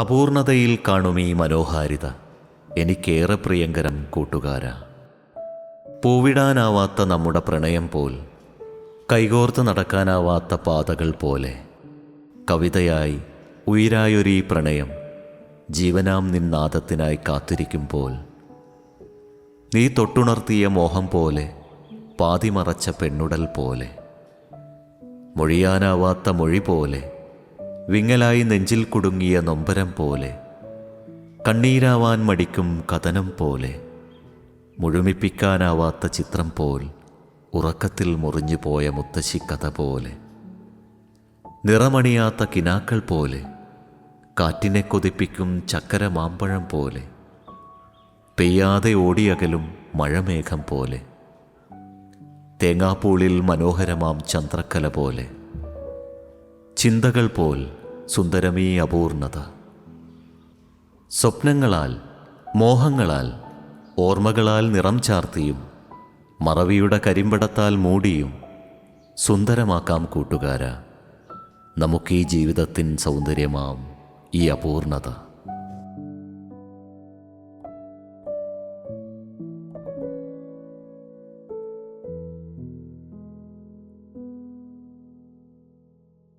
അപൂർണതയിൽ കാണും ഈ മനോഹാരിത. എനിക്കേറെ പ്രിയങ്കരം കൂട്ടുകാര. പൂവിടാനാവാത്ത നമ്മുടെ പ്രണയം പോൽ കൈകോർത്ത് നടക്കാനാവാത്ത പാതകൾ പോലെ കവിതയായി ഉയരായൊരീ പ്രണയം ജീവനാം നിന്നാദത്തിനായി കാത്തിരിക്കുമ്പോൾ നീ തൊട്ടുണർത്തിയ മോഹം പോലെ പാതിമറച്ച പെണ്ണുടൽ പോലെ മൊഴിയാനാവാത്ത മൊഴി പോലെ വിങ്ങലായി നെഞ്ചിൽ കുടുങ്ങിയ നൊമ്പരം പോലെ കണ്ണീരാവാൻ മടിക്കും കഥനം പോലെ മുഴുമിപ്പിക്കാനാവാത്ത ചിത്രം പോൽ ഉറക്കത്തിൽ മുറിഞ്ഞു പോയ മുത്തശ്ശി കഥ പോലെ നിറമണിയാത്ത കിനാക്കൾ പോലെ കാറ്റിനെ കൊതിപ്പിക്കും ചക്കര മാമ്പഴം പോലെ പെയ്യാതെ ഓടിയകലും മഴമേഘം പോലെ തേങ്ങാപ്പൂളിൽ മനോഹരമാം ചന്ദ്രക്കല പോലെ ചിന്തകൾ പോൽ സുന്ദരമീ അപൂർണത. സ്വപ്നങ്ങളാൽ മോഹങ്ങളാൽ ഓർമ്മകളാൽ നിറം ചാർത്തിയും മറവിയുടെ കരിമ്പടത്താൽ മൂടിയും സുന്ദരമാക്കാം കൂട്ടുകാര. നമുക്കീ ജീവിതത്തിൻ സൗന്ദര്യമാം ഈ അപൂർണത.